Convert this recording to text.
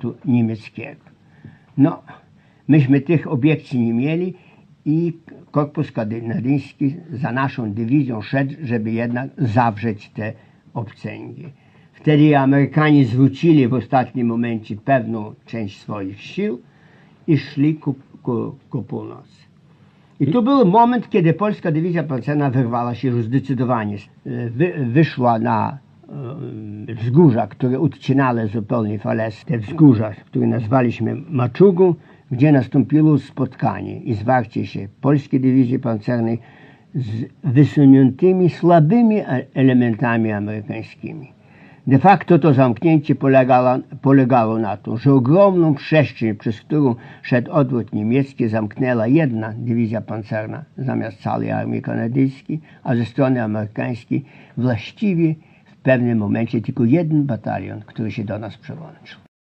tu niemieckiego. No, myśmy tych obiekcji nie mieli i Korpus Kanadyjski za naszą dywizją szedł, żeby jednak zawrzeć te obcęgi. Wtedy Amerykanie zwrócili w ostatnim momencie pewną część swoich sił i szli ku, ku, ku północy. I to był moment, kiedy polska dywizja pancerna wyrwała się już zdecydowanie. Wy, wyszła na e, wzgórza, które odcinały zupełnie fales, te wzgórza, które nazwaliśmy Maczugą, gdzie nastąpiło spotkanie i zwarcie się polskiej dywizji pancernej z wysuniętymi, słabymi e- elementami amerykańskimi. De facto to zamknięcie polegało, polegało na tym, że ogromną przestrzeń, przez którą szedł odwrót niemiecki, zamknęła jedna dywizja pancerna zamiast całej armii kanadyjskiej, a ze strony amerykańskiej właściwie w pewnym momencie tylko jeden batalion, który się do nas przyłączył.